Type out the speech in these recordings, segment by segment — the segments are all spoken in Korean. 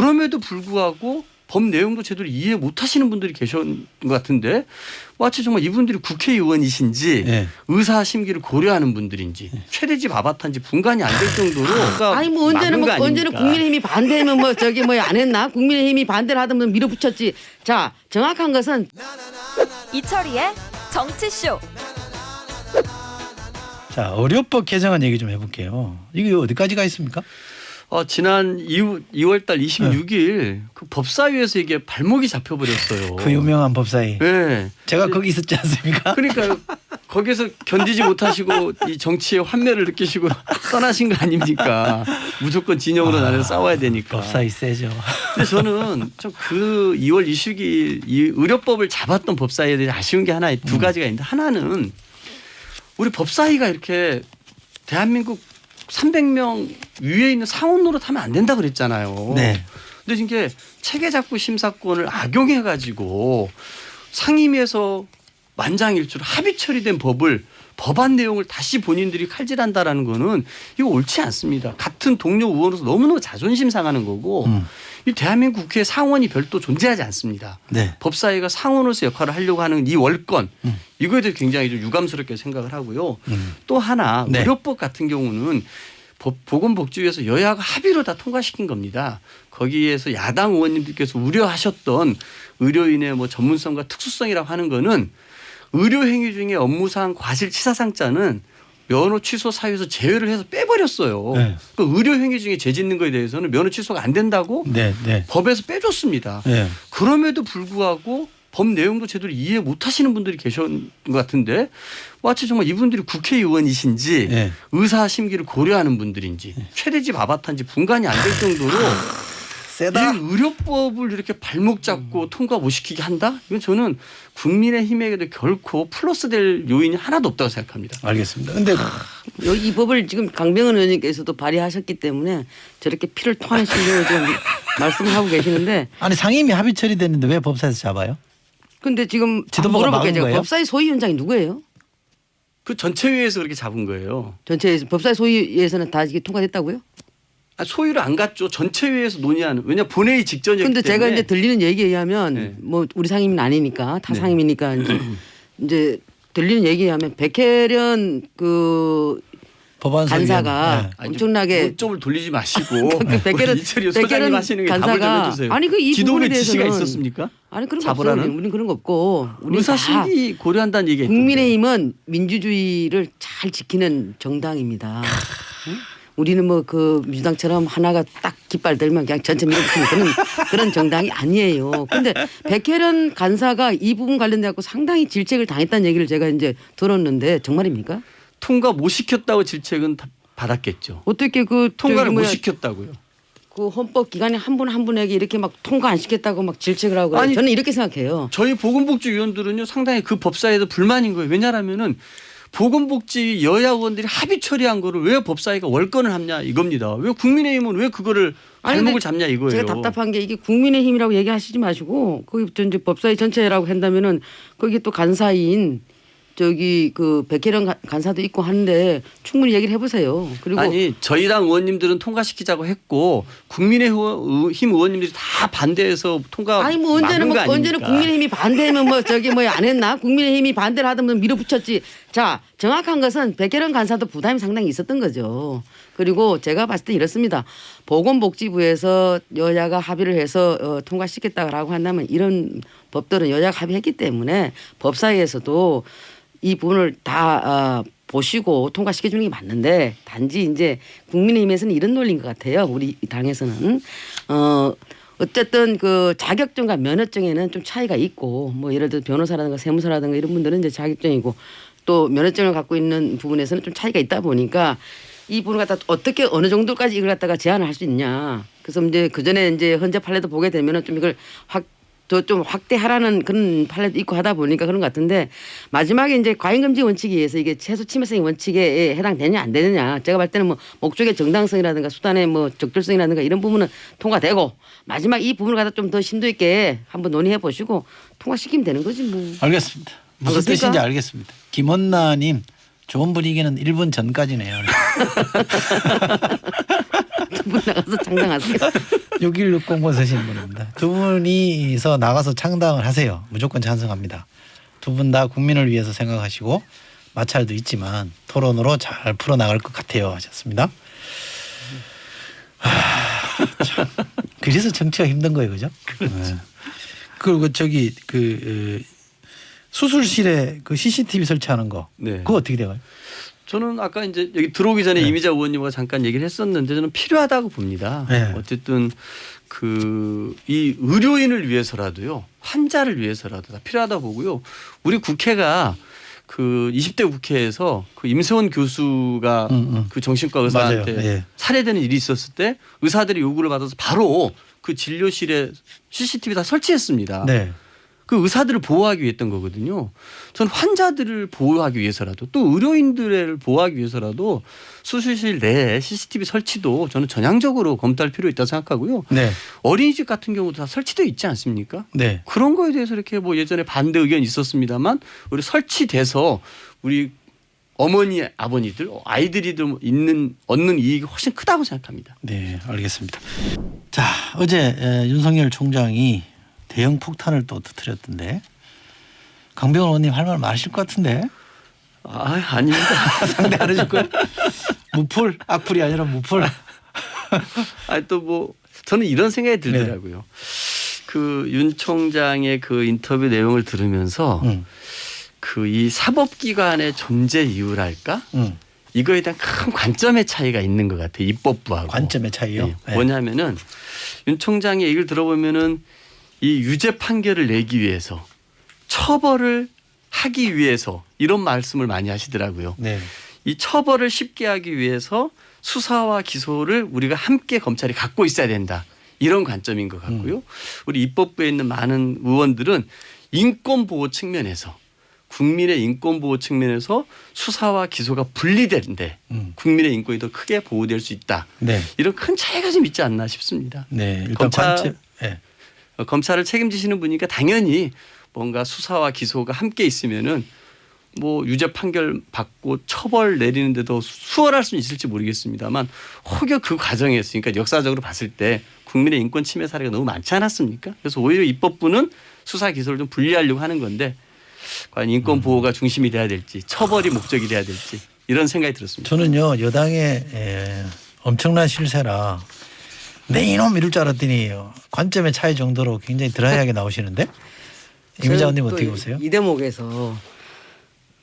그럼에도 불구하고 법 내용도 제대로 이해 못 하시는 분들이 계신 것 같은데 마치 정말 이분들이 국회의원이신지 예. 의사 심기를 고려하는 분들인지 최대집 아바타인지 분간이 안 될 정도로 그러니까 아니 뭐 언제는 뭐 언제는? 국민의힘이 반대하면 뭐 저기 뭐 안 했나? 국민의힘이 반대를 하던 밀어붙였지. 자 정확한 것은 이철이의 정치쇼. 자 의료법 개정안 얘기 좀 해볼게요. 이게 어디까지 가 있습니까? 어, 지난 2, 2월달 26일 그 법사위에서 이게 발목이 잡혀버렸어요. 그 유명한 법사위. 네. 제가 거기 있었지 않습니까? 그러니까 거기서 견디지 못하시고 이 정치의 환멸을 느끼시고 떠나신 거 아닙니까? 무조건 진영으로 나는 싸워야 되니까. 법사위 세죠. 근데 저는 좀 그 2월 26일 이 의료법을 잡았던 법사위에 대해 아쉬운 게 하나 두 가지가 있는데 하나는 우리 법사위가 이렇게 대한민국 300명 위에 있는 상원 노릇하면 안 된다 그랬잖아요. 네. 근데 이게 체계 잡고 심사권을 악용해 가지고 상임위에서 만장일치로 합의 처리된 법을 법안 내용을 다시 본인들이 칼질한다라는 거는 이거 옳지 않습니다. 같은 동료 의원으로서 너무너무 자존심 상하는 거고 음. 이 대한민국 국회 상원이 별도 존재하지 않습니다. 네. 법사위가 상원으로서 역할을 하려고 하는 이 월권 음. 이거에 대해서 굉장히 좀 유감스럽게 생각을 하고요. 음. 또 하나 네. 의료법 같은 경우는 법- 보건복지위에서 여야가 합의로 다 통과시킨 겁니다. 거기에서 야당 의원님들께서 우려하셨던 의료인의 뭐 전문성과 특수성이라고 하는 거는 의료행위 중에 업무상 과실치사상자는 면허 취소 사유에서 제외를 해서 빼버렸어요. 네. 그 의료행위 중에 죄짓는 거에 대해서는 면허 취소가 안 된다고 네, 네. 법에서 빼줬습니다. 네. 그럼에도 불구하고 법 내용도 제대로 이해 못 하시는 분들이 계신 것 같은데 마치 정말 이분들이 국회의원이신지 네. 의사 심기를 고려하는 분들인지 최대집 아바타인지 분간이 안 될 정도로 세다. 이 의료법을 이렇게 발목 잡고 통과 못 시키게 한다? 이건 저는 국민의힘에게도 결코 플러스 될 요인이 하나도 없다고 생각합니다. 알겠습니다. 근데 여기 이 법을 지금 강병은 의원님께서도 발의하셨기 때문에 저렇게 피를 토하시려고 지금 말씀을 하고 계시는데 아니 상임위 합의 처리됐는데 왜 법사에서 잡아요? 근데 지금 지도부가 물어볼게요. 막은 제가 거예요? 법사위 소위원장이 누구예요? 그 전체회의에서 그렇게 잡은 거예요. 전체 법사위 소위에서는 다 이게 통과됐다고요? 아, 소위를 안 갔죠. 전체회의에서 논의하는. 왜냐 본회의 직전이었기 근데 때문에. 제가 이제 들리는 얘기에 의하면 네. 뭐 우리 상임위는 아니니까 타 네. 상임이니까 이제 이제 들리는 얘기에 의하면 백혜련 그 법안. 간사가 네. 엄청나게 점을 돌리지 마시고 그 백혜련- 우리 이철이 소장님 백혜련 하시는 게 답을 좀 간사가 해주세요. 아니, 그이 부분에 지시가 대해서는 있었습니까? 아니 그런 거 잡으라는? 없어요. 우리는 그런 거 없고 우리 의사 다 심기 고려한다는 있던데. 국민의힘은 민주주의를 잘 지키는 정당입니다. 응? 우리는 뭐 그 민주당처럼 하나가 딱 깃발 들면 그냥 전체 밀어붙이는 그런 그런 정당이 아니에요. 근데 백혜련 간사가 이 부분 관련돼 갖고 상당히 질책을 당했다는 얘기를 제가 이제 들었는데 정말입니까? 통과 못 시켰다고 질책은 다 받았겠죠. 어떻게 그 통과를 못 시켰다고요. 그 헌법 기관에 한 분 한 분에게 이렇게 막 통과 안 시켰다고 막 질책을 하고. 아니, 저는 이렇게 생각해요. 저희 보건복지위원들은요 상당히 그 법사위에도 불만인 거예요. 왜냐하면은 보건복지 여야 의원들이 합의 처리한 거를 왜 법사위가 월권을 합냐 이겁니다. 왜 국민의힘은 왜 그거를 발목을 잡냐 이거예요. 제가 답답한 게 이게 국민의힘이라고 얘기하시지 마시고 거기 또 이제 법사위 전체라고 한다면은 거기 또 간사인 저기 그 백혜련 가- 간사도 있고 하는데 충분히 얘기를 해보세요. 그리고 아니 저희 당 의원님들은 통과시키자고 했고 국민의힘 의원님들이 다 반대해서 통과 아니 뭐 언제는 뭐거 언제는? 국민의힘이 반대하면 뭐 저기 뭐 안 했나? 국민의힘이 반대를 하던 밀어붙였지. 자 정확한 것은 백혜련 간사도 부담이 상당히 있었던 거죠. 그리고 제가 봤을 때 이렇습니다. 보건복지부에서 여야가 합의를 해서 어, 통과시켰다라고 한다면 이런 법들은 여야가 합의했기 때문에 법사위에서도 이 부분을 다 어, 보시고 통과시켜 주는 게 맞는데 단지 이제 국민의힘에서는 이런 논리인 것 같아요. 우리 당에서는 어 어쨌든 그 자격증과 면허증에는 좀 차이가 있고 뭐 예를 들어 변호사라든가 세무사라든가 이런 분들은 이제 자격증이고 또 면허증을 갖고 있는 부분에서는 좀 차이가 있다 보니까 이 부분을 갖다 어떻게 어느 정도까지 이걸 갖다가 제한을 할 수 있냐. 그래서 이제 그 전에 이제 헌재 판례도 보게 되면은 좀 이걸 확 더 좀 확대하라는 그런 판례도 있고 하다 보니까 그런 것 같은데 마지막에 이제 과잉금지 원칙에 의해서 이게 최소 침해성의 원칙에 해당되냐 안 되느냐 제가 볼 때는 뭐 목적의 정당성이라든가 수단의 뭐 적절성이라든가 이런 부분은 통과되고 마지막 이 부분을 갖다 좀 더 심도 있게 한번 논의해 보시고 통과시키면 되는 거지 뭐. 알겠습니다. 무슨 알겠습니까? 뜻인지 알겠습니다. 김원나님 좋은 분위기는 1분 전까지네요. 두분 나가서 창당하세요. 6160번 쓰신 분입니다. 두 분이서 나가서 창당을 하세요. 무조건 찬성합니다. 두 분 다 국민을 위해서 생각하시고 마찰도 있지만 토론으로 잘 풀어나갈 것 같아요 하셨습니다. 하, 참. 그래서 정치가 힘든 거예요, 그죠? 네. 그리고 저기 그 어, 수술실에 그 CCTV 설치하는 거 네. 그거 어떻게 돼요? 저는 아까 이제 여기 들어오기 전에 네. 이미자 의원님과 잠깐 얘기를 했었는데 저는 필요하다고 봅니다. 네. 어쨌든 그 이 의료인을 위해서라도요 환자를 위해서라도 다 필요하다 보고요. 우리 국회가 그 20대 국회에서 그 임세원 교수가 음, 음. 그 정신과 의사한테. 예. 살해되는 일이 있었을 때 의사들이 요구를 받아서 바로 그 진료실에 CCTV 다 설치했습니다. 네. 그 의사들을 보호하기 위해 했던 거거든요. 저는 환자들을 보호하기 위해서라도 또 의료인들을 보호하기 위해서라도 수술실 내에 CCTV 설치도 저는 전향적으로 검토할 필요 있다 고 생각하고요. 네. 어린이집 같은 경우도 다 설치돼 있지 않습니까? 네. 그런 거에 대해서 이렇게 뭐 예전에 반대 의견이 있었습니다만 우리 설치돼서 우리 어머니 아버니들 아이들이들 있는 얻는 이익이 훨씬 크다고 생각합니다. 네, 알겠습니다. 자, 어제 에, 윤석열 총장이 대형 폭탄을 또 터뜨렸던데 강병원 의원님 할 말 많으실 것 같은데 아 아닙니다. 상대 안 해줄 거예요? 무풀 악플이 아니라 무풀. 아니 또 뭐 저는 이런 생각이 네. 들더라고요. 그윤 총장의 그 인터뷰 내용을 들으면서 응, 그이 사법기관의 존재 이유랄까 응. 이거에 대한 큰 관점의 차이가 있는 것 같아요. 입법부하고 관점의 차이요. 네. 뭐냐면은 윤 총장의 얘기를 들어보면은 이 유죄 판결을 내기 위해서 처벌을 하기 위해서 이런 말씀을 많이 하시더라고요. 네. 이 처벌을 쉽게 하기 위해서 수사와 기소를 우리가 함께 검찰이 갖고 있어야 된다. 이런 관점인 것 같고요. 우리 입법부에 있는 많은 의원들은 인권 보호 측면에서 국민의 인권 보호 측면에서 수사와 기소가 분리되는데 음. 국민의 인권이 더 크게 보호될 수 있다. 네. 이런 큰 차이가 좀 있지 않나 싶습니다. 네. 일단 검찰- 관점. 네. 어, 검찰을 책임지시는 분이니까 당연히 뭔가 수사와 기소가 함께 있으면은 뭐 유죄 판결 받고 처벌 내리는데도 수월할 수는 있을지 모르겠습니다만 혹여 그 과정에서 그러니까 역사적으로 봤을 때 국민의 인권 침해 사례가 너무 많지 않았습니까? 그래서 오히려 입법부는 수사 기소를 좀 분리하려고 하는 건데 과연 인권 보호가 중심이 돼야 될지 처벌이 목적이 돼야 될지 이런 생각이 들었습니다. 저는요 여당의 에, 엄청난 실세라 내 이놈 이럴 줄 알았더니 관점의 차이 정도로 굉장히 드라이하게 나오시는데 이미자원님 저는 또 어떻게 이- 보세요? 이 대목에서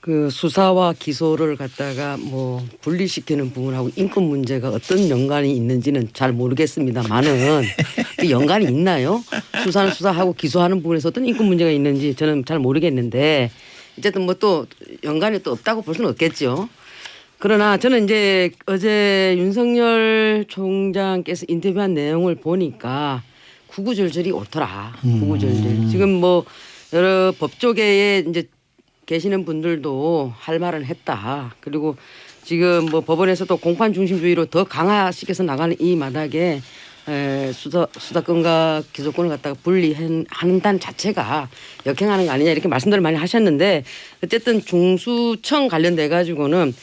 그 수사와 기소를 갖다가 뭐 분리시키는 부분하고 인권 문제가 어떤 연관이 있는지는 잘 모르겠습니다만은 그 연관이 있나요? 수사는 수사하고 기소하는 부분에서 어떤 인권 문제가 있는지 저는 잘 모르겠는데 어쨌든 뭐 또 연관이 또 없다고 볼 수는 없겠죠. 그러나 저는 이제 어제 윤석열 총장께서 인터뷰한 내용을 보니까 구구절절이 옳더라. 음. 구구절절. 지금 뭐 여러 법조계에 이제 계시는 분들도 할 말은 했다. 그리고 지금 뭐 법원에서도 공판 중심주의로 더 강화시켜서 나가는 이 마당에 에, 수사 수사권과 기소권을 갖다가 분리한다는 자체가 역행하는 거 아니냐 이렇게 말씀들을 많이 하셨는데 어쨌든 중수청 관련돼 가지고는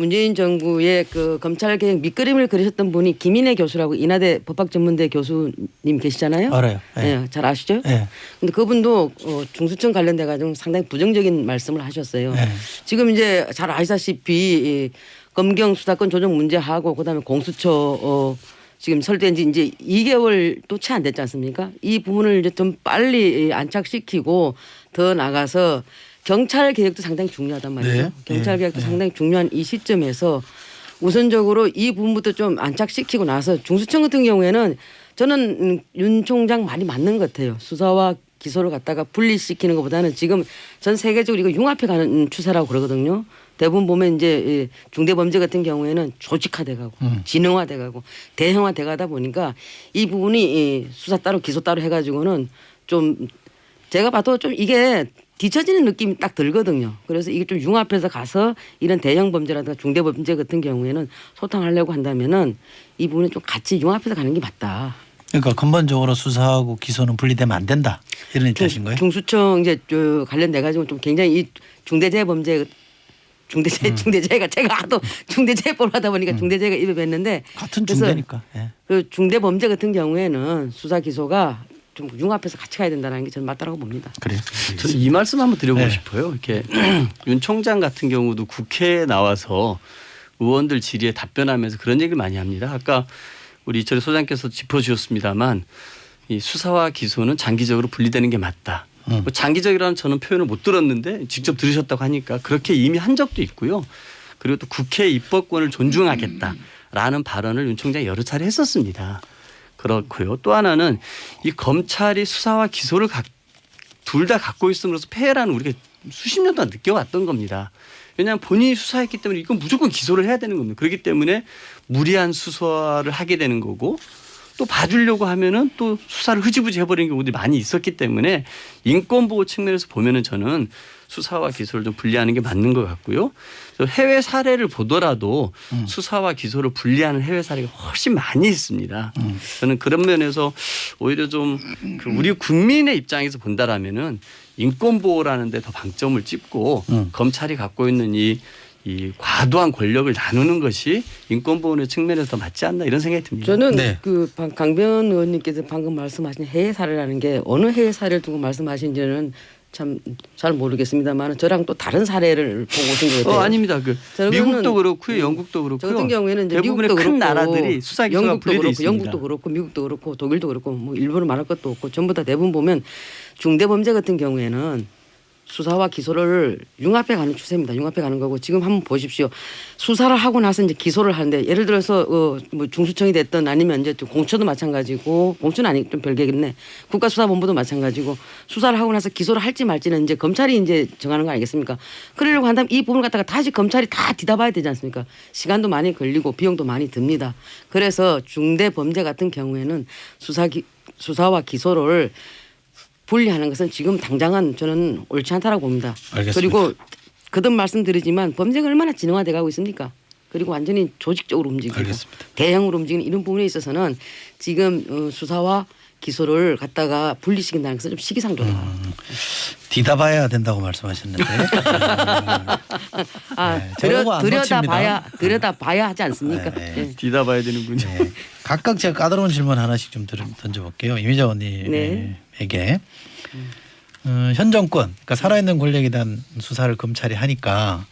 문재인 정부의 그 검찰 개혁 밑그림을 그리셨던 분이 김인혜 교수라고 인하대 법학전문대 교수님 계시잖아요. 알아요. 예. 네, 잘 아시죠? 예. 근데 그분도 어, 중수청 관련돼 가지고 상당히 부정적인 말씀을 하셨어요. 네. 지금 이제 잘 아시다시피 이 검경 수사권 조정 문제하고 그다음에 공수처 어 지금 설대한 지 이제 2개월 또채안 됐지 않습니까? 이 부분을 이제 좀 빨리 안착시키고 더 나가서 경찰 개혁도 상당히 중요하단 말이에요. 네. 경찰 네. 개혁도 네. 상당히 중요한 이 시점에서 우선적으로 이 부분부터 좀 안착시키고 나서 중수청 같은 경우에는 저는 음, 윤 총장 말이 맞는 것 같아요. 수사와 기소를 갖다가 분리시키는 것보다는 지금 전 세계적으로 이거 융합해 가는 추세라고 그러거든요. 대부분 보면 이제 이 중대 범죄 같은 경우에는 조직화돼 가고 음. 진흥화돼 가고 대형화돼 가다 보니까 이 부분이 이 수사 따로 기소 따로 해 가지고는 좀 제가 봐도 좀 이게 뒤처지는 느낌이 딱 들거든요. 그래서 이게 좀 융합해서 가서 이런 대형 범죄라든가 중대 범죄 같은 경우에는 소탕하려고 한다면은 이 부분은 좀 같이 융합해서 가는 게 맞다. 그러니까 근본적으로 수사하고 기소는 분리되면 안 된다 이런 입장이신 거예요? 중수청 이제 저 관련돼 가지고 좀 굉장히 이 중대재해 범죄 중대재 중대재해가 제가 하도 중대재해법을 하다 보니까 중대재해가 입에 뱉는데 같은 중대니까. 예. 그 중대 범죄 같은 경우에는 수사 기소가 좀 융합해서 같이 가야 된다는 게 저는 맞다고 봅니다. 그래요. 저는 이 말씀 한번 드려보고 네. 싶어요. 이렇게 윤 총장 같은 경우도 국회에 나와서 의원들 질의에 답변하면서 그런 얘기를 많이 합니다. 아까 우리 이철희 소장께서 짚어주셨습니다만 이 수사와 기소는 장기적으로 분리되는 게 맞다. 음. 뭐 장기적이라는 저는 표현을 못 들었는데 직접 들으셨다고 하니까 그렇게 이미 한 적도 있고요. 그리고 또 국회 입법권을 존중하겠다라는 발언을 윤 총장이 여러 차례 했었습니다. 그렇고요. 또 하나는 이 검찰이 수사와 기소를 둘 다 갖고 있음으로써 폐해라는 우리가 수십 년 동안 느껴왔던 겁니다. 왜냐하면 본인이 수사했기 때문에 이건 무조건 기소를 해야 되는 겁니다. 그렇기 때문에 무리한 수사를 하게 되는 거고 또 봐주려고 하면은 또 수사를 흐지부지 해버리는 경우들이 많이 있었기 때문에 인권보호 측면에서 보면은 저는 수사와 기소를 좀 분리하는 게 맞는 것 같고요. 해외 사례를 보더라도 수사와 기소를 분리하는 해외 사례가 훨씬 많이 있습니다. 저는 그런 면에서 오히려 좀 그 우리 국민의 입장에서 본다라면은 인권 보호라는 데 더 방점을 찍고 음. 검찰이 갖고 있는 이, 이 과도한 권력을 나누는 것이 인권보호의 측면에서 더 맞지 않나 이런 생각이 듭니다. 저는 네. 그 방- 강변 의원님께서 방금 말씀하신 해외 사례라는 게 어느 해외 사례를 두고 말씀하신지는 참 잘 모르겠습니다만 저랑 또 다른 사례를 보고 오신 것 같아요. 어 아닙니다. 그 미국도 그렇고요, 영국도 저 그렇고요. 같은 경우에는 이제 미국도 큰 그렇고 나라들이 수사 기소가 영국도 그렇고 있습니다. 영국도 그렇고 미국도 그렇고 독일도 그렇고 뭐 일본은 말할 것도 없고 전부 다 대부분 보면 중대 범죄 같은 경우에는 수사와 기소를 융합해 가는 추세입니다. 융합해 가는 거고 지금 한번 보십시오. 수사를 하고 나서 이제 기소를 하는데 예를 들어서 어뭐 중수청이 됐든 아니면 이제 또 공처도 마찬가지고 공처는 아니 좀 별개겠네. 국가수사본부도 마찬가지고 수사를 하고 나서 기소를 할지 말지는 이제 검찰이 이제 정하는 거 아니겠습니까? 그러려고 한다면 이 부분을 갖다가 다시 검찰이 다 뒤다봐야 되지 않습니까? 시간도 많이 걸리고 비용도 많이 듭니다. 그래서 중대 범죄 같은 경우에는 수사 기, 수사와 기소를 분리하는 것은 지금 당장은 저는 옳지 않다라고 봅니다. 알겠습니다. 그리고 거듭 말씀드리지만 범죄가 얼마나 진화돼 가고 있습니까? 그리고 완전히 조직적으로 움직이고 알겠습니다. 대형으로 움직이는 이런 부분에 있어서는 지금 어, 수사와 기소를 갖다가 분리시킨다는 것은 좀 시기상조다. 음. 뒤다봐야 된다고 말씀하셨는데 아, 네, 들여다 놓칩니다. 봐야 들여다 봐야 하지 않습니까? 네. 예. 뒤다봐야 되는군요. 네. 각각 제가 까다로운 질문 하나씩 좀 들- 던져볼게요. 이미자 네. 언니에게 어, 현 정권, 그러니까 살아있는 권력에 대한 수사를 검찰이 하니까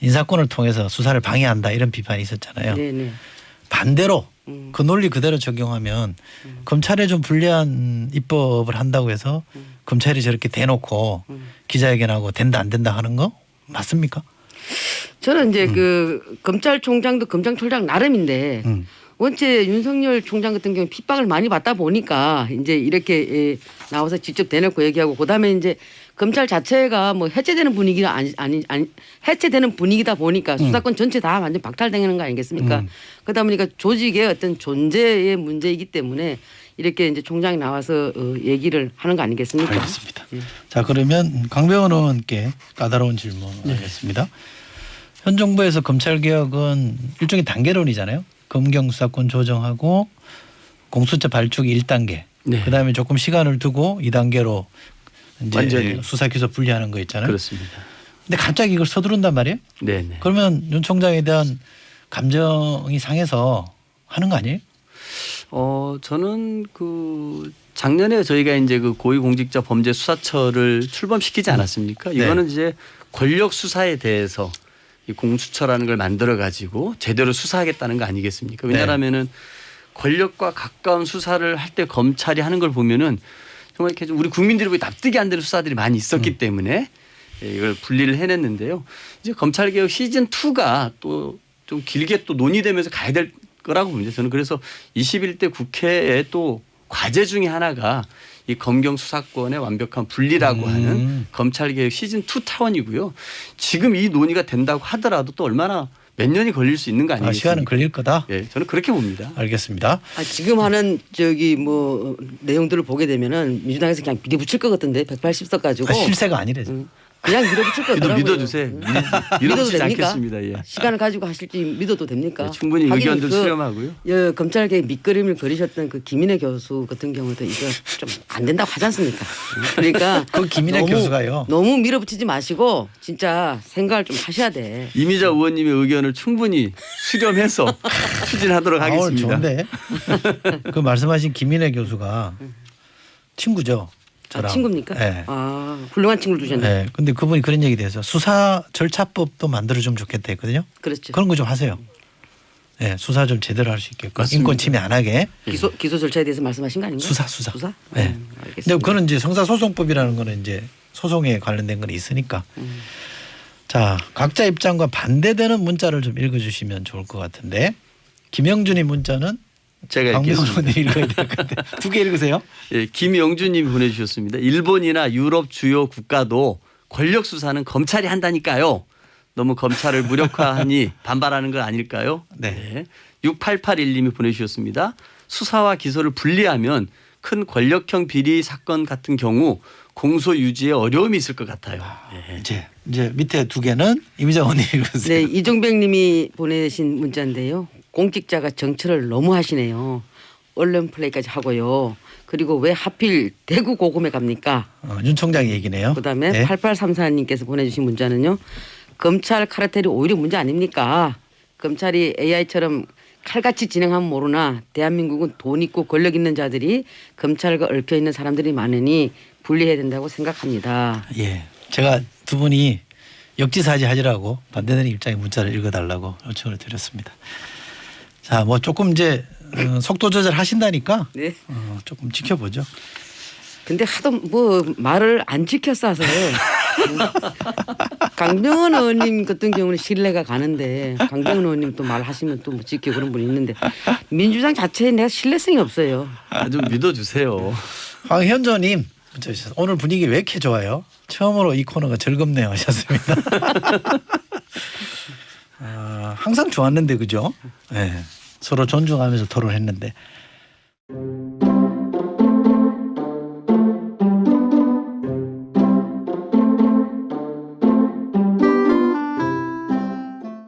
인사권을 통해서 수사를 방해한다 이런 비판이 있었잖아요. 네, 네. 반대로 음. 그 논리 그대로 적용하면 검찰에 좀 불리한 입법을 한다고 해서 검찰이 저렇게 대놓고 음. 기자회견하고 된다 안 된다 하는 거 맞습니까? 저는 이제 그 검찰총장도 검찰총장 나름인데 음. 원체 윤석열 총장 같은 경우 핍박을 많이 받다 보니까 이제 이렇게 예, 나와서 직접 대놓고 얘기하고 그다음에 이제 검찰 자체가 뭐 해체되는 분위기가 아니 아니, 아니 해체되는 분위기다 보니까 수사권 전체 다 완전 박탈되는 거 아니겠습니까? 음. 그러다 보니까 조직의 어떤 존재의 문제이기 때문에 이렇게 이제 총장이 나와서 어, 얘기를 하는 거 아니겠습니까? 알겠습니다. 자 그러면 강병원 의원께 까다로운 질문 네. 하겠습니다. 현 정부에서 검찰 개혁은 일종의 단계론이잖아요. 검경 수사권 조정하고 공수처 발족이 1단계. 네. 그다음에 조금 시간을 두고 2단계로 이제 완전히. 수사 기소 분리하는 거 있잖아요. 그렇습니다. 근데 갑자기 이걸 서두른단 말이에요. 네네. 그러면 윤 총장에 대한 감정이 상해서 하는 거 아니에요? 어 저는 그 작년에 저희가 이제 그 고위공직자 범죄 수사처를 출범시키지 않았습니까? 네. 이거는 이제 권력 수사에 대해서 이 공수처라는 걸 만들어 가지고 제대로 수사하겠다는 거 아니겠습니까? 네. 왜냐하면은 권력과 가까운 수사를 할 때 검찰이 하는 걸 보면은 정말 이렇게 좀 우리 국민들이 보기 납득이 안 되는 수사들이 많이 있었기 음. 때문에 예, 이걸 분리를 해냈는데요. 이제 검찰 개혁 시즌 2가 또 좀 길게 또 논의되면서 가야 될 거라고 봅니다. 저는 그래서 21대 국회의 또 과제 중에 하나가 이 검경 수사권의 완벽한 분리라고 음. 하는 검찰 개혁 시즌 2 차원이고요. 지금 이 논의가 된다고 하더라도 또 얼마나 몇 년이 걸릴 수 있는 거 아, 아니겠습니까? 시간은 걸릴 거다. 예, 저는 그렇게 봅니다. 알겠습니다. 아, 지금 하는 저기 뭐 내용들을 보게 되면은 민주당에서 그냥 비대 붙일 것 같은데 180석 가지고 아, 실세가 아니래죠. 음. 그냥 밀어붙일 믿어, 거더라고요. 믿어주세요. 음. 믿- 밀어붙이지 됩니까? 않겠습니다. 예. 시간을 가지고 하실지 믿어도 됩니까? 네, 충분히 하긴 의견들 그 수렴하고요. 예, 검찰계 밑그림을 그리셨던 그 김인혜 교수 같은 경우도 이거 좀 안 된다고 하지 않습니까? 그러니까 그 김인혜 너무- 교수가요. 너무 밀어붙이지 마시고 진짜 생각을 좀 하셔야 돼. 이미자 의원님의 의견을 충분히 수렴해서 추진하도록 아, 하겠습니다. 좋은데. 그 말씀하신 김인혜 교수가 친구죠. 아, 저랑. 친구입니까? 네. 아 훌륭한 친구를 두셨네. 네. 근데 그분이 그런 얘기 돼서 수사 절차법도 만들어 주면 좋겠다 했거든요. 그렇죠. 그런 거 좀 하세요. 네, 수사 좀 제대로 할 수 있게끔 맞습니다. 인권 침해 안 하게 기소 기소 절차에 대해서 말씀하신 거 아닌가요? 수사 수사. 수사? 네. 음, 알겠습니다. 근데 그거는 이제 형사소송법이라는 거는 이제 소송에 관련된 건 있으니까. 음. 자 각자 입장과 반대되는 문자를 좀 읽어 주시면 좋을 것 같은데 김영준이 문자는 제가 읽겠습니다. 읽어야 될 것 같아요. 두 개 읽으세요. 예, 김영준님이 보내주셨습니다. 일본이나 유럽 주요 국가도 권력 수사는 검찰이 한다니까요. 너무 검찰을 무력화하니 반발하는 거 아닐까요? 네. 6881님이 보내주셨습니다. 수사와 기소를 분리하면 큰 권력형 비리 사건 같은 경우 공소 유지에 어려움이 있을 것 같아요. 예. 이제 이제 밑에 두 개는 이미자 의원이 읽으세요. 네, 이종백님이 보내신 문자인데요. 공직자가 정치를 너무 하시네요. 언론 플레이까지 하고요. 그리고 왜 하필 대구 고금에 갑니까? 어, 윤 총장 얘기네요. 그다음에 네. 8834님께서 보내주신 문자는요. 검찰 카르텔이 오히려 문제 아닙니까? 검찰이 AI처럼 칼같이 진행하면 모르나 대한민국은 돈 있고 권력 있는 자들이 검찰과 얽혀 있는 사람들이 많으니 분리해야 된다고 생각합니다. 예, 제가 두 분이 역지사지 하지라고 반대되는 입장의 문자를 읽어달라고 요청을 드렸습니다. 자, 뭐 조금 이제 어, 속도 조절 하신다니까 네. 어, 조금 지켜보죠. 근데 하도 뭐 말을 안 지켰어서 강병원 의원님 같은 경우는 신뢰가 가는데 강병원 의원님 또 말하시면 또 못 지키고 그런 분이 있는데 민주당 자체에 내가 신뢰성이 없어요. 아, 좀 믿어주세요. 황현조님 문자 주셔서 오늘 분위기 왜 이렇게 좋아요? 처음으로 이 코너가 즐겁네요 하셨습니다. 아, 항상 좋았는데 그죠? 네. 서로 존중하면서 토론했는데